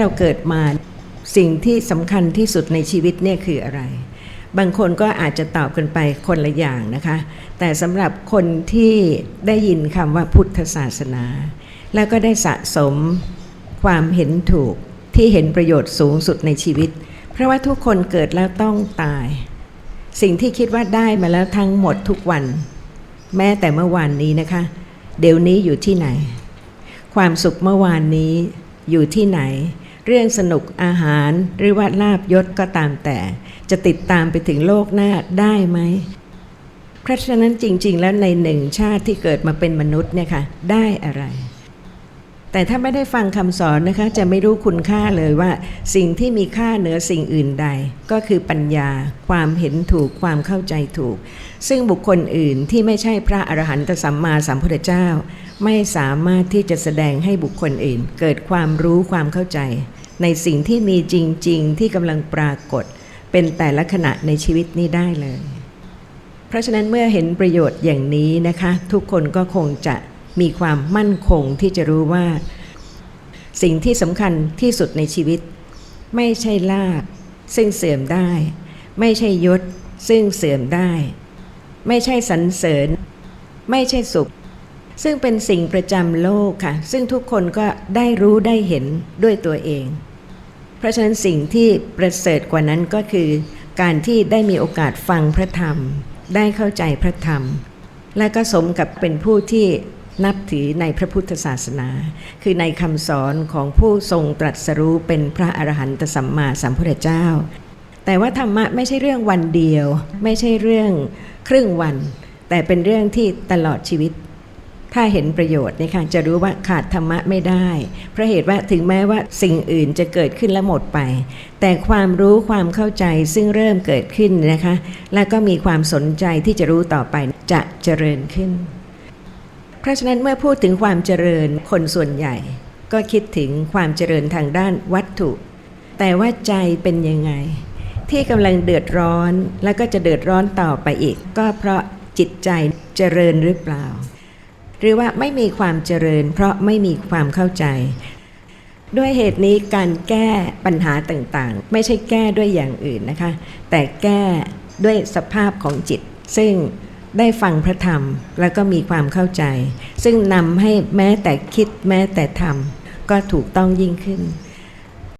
เราเกิดมาสิ่งที่สำคัญที่สุดในชีวิตเนี่ยคืออะไร บางคนก็อาจจะตอบกันไปคนละอย่างนะคะ แต่สำหรับคนที่ได้ยินคำว่าพุทธศาสนา แล้วก็ได้สะสมความเห็นถูกที่เห็นประโยชน์สูงสุดในชีวิต เพราะว่าทุกคนเกิดแล้วต้องตาย สิ่งที่คิดว่าได้มาแล้วทั้งหมดทุกวัน แม้แต่เมื่อวานนี้นะคะ เดี๋ยวนี้อยู่ที่ไหน ความสุขเมื่อวานนี้อยู่ที่ไหน เรื่องสนุกอาหารหรือว่าลาบยศก็ตามแต่ จะติดตามไปถึงโลกหน้าได้ไหมเพราะฉะนั้นจริง ๆ แล้วในหนึ่งชาติที่เกิดมาเป็นมนุษย์เนี่ยค่ะได้อะไร แต่ถ้าไม่ได้ฟังคำสอนนะคะ จะไม่รู้คุณค่าเลยว่า สิ่งที่มีค่าเหนือสิ่งอื่นใด ก็คือปัญญา ความเห็นถูกความเข้าใจถูก ซึ่งบุคคลอื่นที่ไม่ใช่พระอรหันตสัมมาสัมพุทธเจ้า ไม่สามารถที่จะแสดงให้บุคคลอื่น เกิดความรู้ความเข้าใจ ในสิ่งที่มีจริง ๆ ที่กำลังปรากฏ เป็นแต่ละขณะในชีวิตนี้ได้เลย เพราะฉะนั้นเมื่อเห็นประโยชน์อย่างนี้นะคะ ทุกคนก็คงจะมีความมั่นคงที่จะรู้ว่า สิ่งที่สำคัญที่สุดในชีวิต ไม่ใช่ลาภซึ่งเสื่อมได้ ไม่ใช่ยศซึ่งเสื่อมได้ ไม่ใช่สรรเสริญ ไม่ใช่สุข ซึ่งเป็นสิ่งประจำโลกค่ะ ซึ่งทุกคนก็ได้รู้ได้เห็นด้วยตัวเอง เพราะฉะนั้นสิ่งที่ประเสริฐกว่านั้นก็คือ การที่ได้มีโอกาสฟังพระธรรม ได้เข้าใจพระธรรม และก็สมกับเป็นผู้ที่นับถือในพระพุทธศาสนา คือในคำสอนของผู้ทรงตรัสรู้เป็นพระอรหันตสัมมาสัมพุทธเจ้า แต่ว่าธรรมะไม่ใช่เรื่องวันเดียว ไม่ใช่เรื่องครึ่งวัน แต่เป็นเรื่องที่ตลอดชีวิต ถ้าเห็นประโยชน์เนี่ยค่ะจะรู้ว่าขาดธรรมะไม่ได้เพราะเหตุว่าถึงแม้ว่าสิ่งอื่นจะเกิดขึ้นและหมดไป แต่ความรู้ความเข้าใจซึ่งเริ่มเกิดขึ้นนะคะ และก็มีความสนใจที่จะรู้ต่อไปจะเจริญขึ้น เพราะฉะนั้นเมื่อพูดถึงความเจริญคนส่วนใหญ่ ก็คิดถึงความเจริญทางด้านวัตถุ แต่ว่าใจเป็นยังไง ที่กำลังเดือดร้อนแล้วก็จะเดือดร้อนต่อไปอีก ก็เพราะจิตใจเจริญหรือเปล่า หรือว่าไม่มีความเจริญ เพราะไม่มีความเข้าใจ ด้วยเหตุนี้การแก้ปัญหาต่างๆ ไม่ใช่แก้ด้วยอย่างอื่นนะคะ แต่แก้ด้วยสภาพของจิต ซึ่งได้ฟังพระธรรมแล้วก็มีความเข้าใจ ซึ่งนำให้แม้แต่คิดแม้แต่ทำก็ถูกต้องยิ่งขึ้น